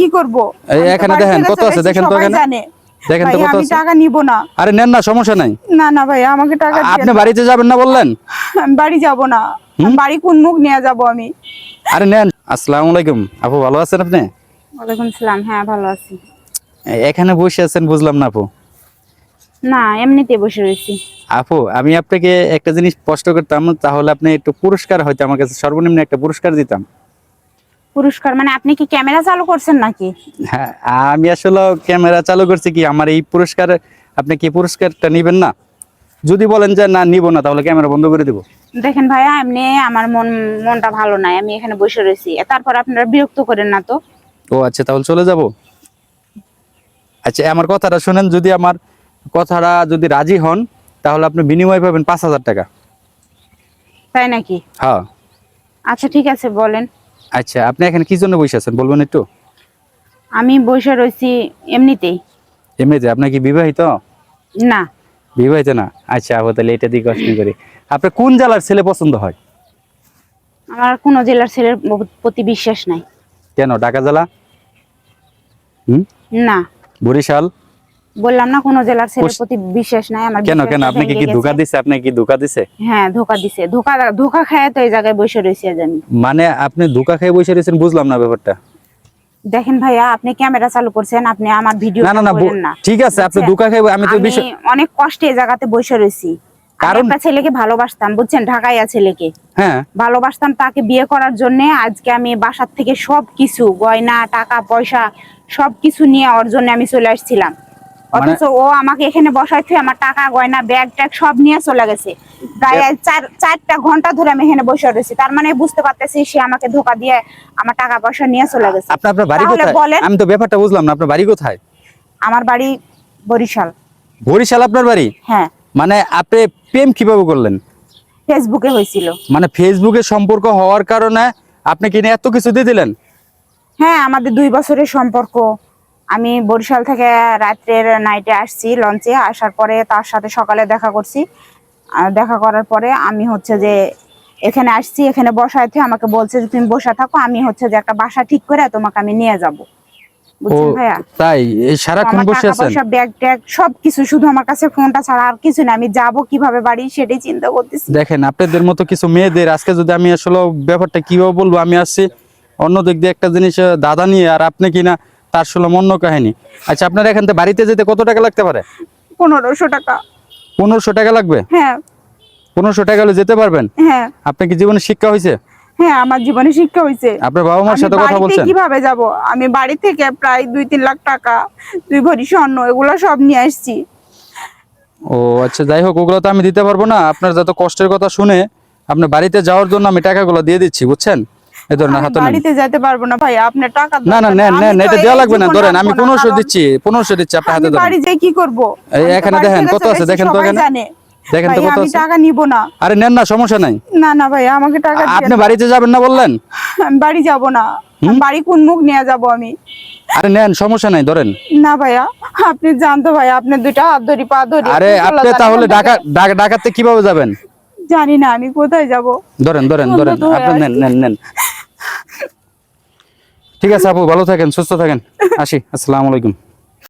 কি করব? এখানে দেখেন কত আছে? দেখেন তো এখানে। দেখেন তো কত আমি আছে। টাকা নিব না। আরে নেন না সমস্যা নাই। না না ভাই আমাকে টাকা দিবেন আপনি বাড়িতে যাবেন না বললেন? আমি বাড়ি যাব না। বাড়ি কোন মুখ নিয়ে যাব আমি? আরে নেন। আসসালামু আলাইকুম। আপু ভালো আছেন আপনি? ওয়ালাইকুম সালাম। হ্যাঁ ভালো আছি। এখানে বসে আছেন বুঝলাম না আপু। না এমনিতে বসে রয়েছি। আপু আমি আপনাকে একটা জিনিস স্পষ্ট করতাম তাহলে আপনি একটু পুরস্কার হয়তো আমার কাছে সর্বনিম্ন একটা পুরস্কার দিতাম। পুরস্কার মানে আপনি কি ক্যামেরা চালু করছেন নাকি? হ্যাঁ আমি আসলে ক্যামেরা চালু করছি কি আমার এই পুরস্কার আপনি কি পুরস্কারটা নিবেন না? যদি বলেন যে না নিব না তাহলে ক্যামেরা বন্ধ করে দিব। দেখেন ভাইয়া এমনি আমার মন মনটা ভালো নাই আমি এখানে বসে রয়েছি। তারপর আপনারা বিরক্ত করেন না তো। ও আচ্ছা তাহলে চলে যাব? আচ্ছা আমার কথাটা শুনেন যদি আমার কথাটা যদি রাজি হন তাহলে আপনি বিনিময় পাবেন পাঁচ হাজার টাকা। তাই নাকি? হ্যাঁ। আচ্ছা ঠিক আছে বলেন। আচ্ছা আপনি এখানে কি জন্য বসে আছেন? বলবেন একটু। আমি বসে রয়েছি এমনিতেই। এমনিতে? আপনি কি বিবাহিত? না। বিবাহিত না? আচ্ছা আপু তাহলে এটা দিয়ে প্রশ্ন করি। আপনার কোন জেলার ছেলে পছন্দ হয়? আমার কোন জেলার ছেলের প্রতি বিশ্বাস নাই। কেন ঢাকা জেলা? হুম? না। বরিশাল? বললাম না কোনো জেলার ছেলের প্রতি বিশ্বাস নাই আমার কেন কেন? আপনি কি। ধোকা দিছে? আপনি কি ধোকা দিছে? হ্যাঁ ধোকা দিছে। ধোকা ধোকা খায় তো এই জায়গায় বসে আজ আমি। মানে আপনি ধোকা খেয়ে বসে রয়েছেন বুঝলাম না ব্যাপারটা। দেখেন ভাইয়া আপনি ক্যামেরা চালু করছেন আপনি আমার ভিডিও না না না ঠিক আছে আপনি ধোকা খেয়ে আমি তো আমি বিষয় অনেক কষ্টে এই জায়গাতে বসে রয়েছি। আমি কারণ- একটা ছেলেকে ভালোবাসতাম বুঝছেন? ঢাকাইয়া ছেলেকে। হ্যাঁ। ভালোবাসতাম তাকে বিয়ে করার জন্য আজকে আমি বাসার থেকে সব কিছু গয়না টাকা পয়সা সব কিছু নিয়ে ওর জন্য আমি চলে আসছিলাম। অথচ ও আমাকে এখানে বসাই থেকে আমার টাকা গয়না ব্যাগ ট্যাগ সব নিয়ে চলে গেছে। প্রায় চার চারটা ঘণ্টা ধরে আমি এখানে বসে রয়েছি। তার মানে বুঝতে পারতেছি সে আমাকে ধোকা দিয়ে আমার টাকা পয়সা নিয়ে চলে গেছে। আপনি আপনার বাড়ি কোথায়? আমি তো ব্যাপারটা বুঝলাম না। আপনার বাড়ি কোথায়? আমার বাড়ি বরিশাল। বরিশাল আপনার বাড়ি? হ্যাঁ। মানে আপনি প্রেম কীভাবে করলেন? ফেসবুকে হয়েছিল। মানে ফেসবুকে সম্পর্ক হওয়ার কারণে আপনি কিনে এত কিছু দিয়ে দিলেন? হ্যাঁ আমাদের দুই বছরের সম্পর্ক। আমি বরিশাল থেকে রাত্রের নাইটে আসছি লঞ্চে আসার পরে তার সাথে সকালে দেখা করছি। দেখা করার পরে আমি হচ্ছে যে এখানে আসছি এখানে বসায় থেকে আমাকে বলছে যে তুমি বসা থাকো আমি হচ্ছে যে একটা বাসা ঠিক করে তোমাকে আমি নিয়ে যাব। বুঝছেন ভাইয়া? তাই? সারাক্ষণ বসে আছেন? পয়সা ব্যাগ ট্যাগ সবকিছু শুধু আমার কাছে ফোনটা ছাড়া আর কিছু না। আমি যাব কীভাবে বাড়ি সেটাই চিন্তা করতেছি। দেখেন আপনাদের মতো কিছু মেয়েদের আজকে যদি আমি আসলে ব্যাপারটা কীভাবে বলব আমি আসছি অন্য দিক দিয়ে একটা জিনিস দাদা নিয়ে আর আপনি কিনা তার শুনলাম অন্য কাহিনী। আচ্ছা আপনার এখান থেকে বাড়িতে যেতে কত টাকা লাগতে পারে? পনেরোশো টাকা। পনেরোশো টাকা লাগবে? হ্যাঁ। পনেরোশো টাকা হলে যেতে পারবেন? হ্যাঁ। আপনি কি জীবনে শিক্ষা হয়েছে? হ্যাঁ আমার জীবনে শিক্ষা হয়েছে। আপনার বাবা মার সাথে কথা বলছেন? কীভাবে যাব? আমি বাড়ি থেকে প্রায় দুই তিন লাখ টাকা দুই ভরি স্বর্ণ এগুলো সব নিয়ে আসছি। ও আচ্ছা যাই হোক ওগুলো তো আমি দিতে পারব না। আপনার যত কষ্টের কথা শুনে আপনার বাড়িতে যাওয়ার জন্য আমি টাকাগুলো দিয়ে দিচ্ছি বুঝছেন? এই ধরেন হাতে বাড়িতে যেতে পারব না ভাই আপনার টাকা না না নেন নেন এটা দেওয়া লাগবে না। ধরেন আমি রাখব না, পনেরোশো কারণ দিচ্ছি পনেরোশো দিচ্ছি আপনার হাতে ধরেন। বাড়ি যাই কি করব? এখানে দেখেন, কত আছে, দেখেন তো এখানে। দেখেন তো কত আমি আছে। টাকা নিব না। আরে নেন না সমস্যা নাই। না না ভাই আমাকে টাকা আপনি বাড়িতে যাবেন না বললেন? আমি বাড়ি যাব না। বাড়ি কোন মুখ নিয়ে যাব আমি? আরে নেন সমস্যা নাই ধরেন। না ভাইয়া আপনি জানতো ভাই আপনি দুইটা হাত ধরি পা ধরি আরে আপনি তাহলে ঢাকা ঢাকাতে কীভাবে যাবেন? জানি না আমি কোথায় যাব? ধরেন ধরেন ধরেন আপনি নেন নেন নেন। ঠিক আছে আপু ভালো থাকেন সুস্থ থাকেন। আসি আসসালামু আলাইকুম।